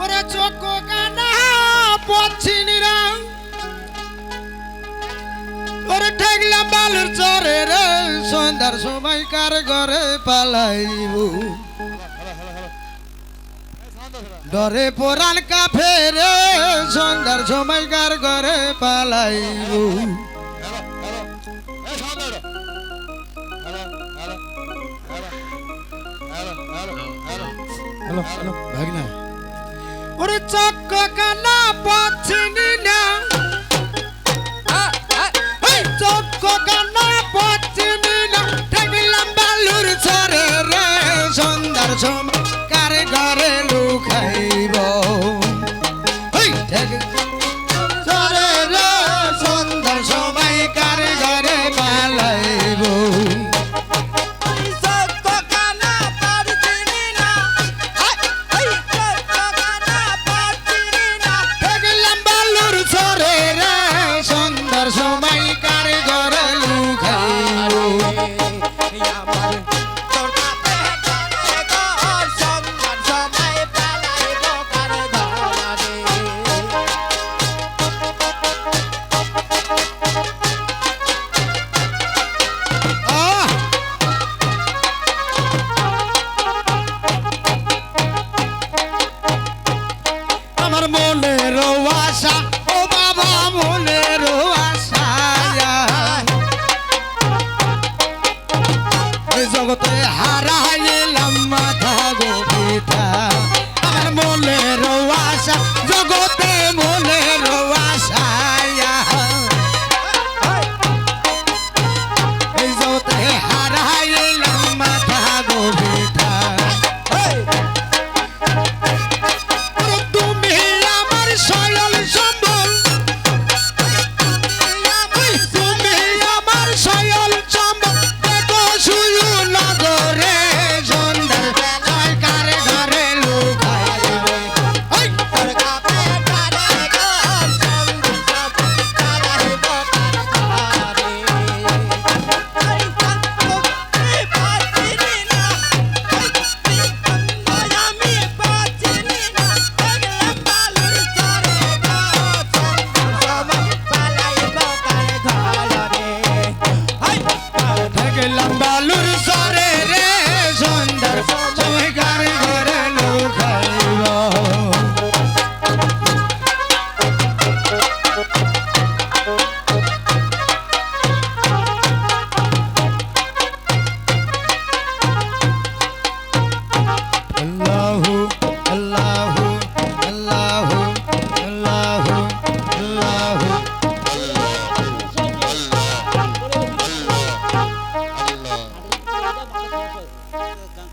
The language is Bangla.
ওরে চোখ কানা পচ্ছিনিরা ওরে ঠেকলাম বালুর চরে রে সন্ধ্যার সময় কার ঘরে পালাইব ডরে পোরান কাফে রে সন্ধ্যার সময় কার ঘরে পালাইব হ্যালো হ্যালো ভাগনা ওরে চক্ক কানা পচ্ছিনি না। চক্ক কানা পচ্ছিনি না। ঠেকলাম বালুর চরে I'm Marmon.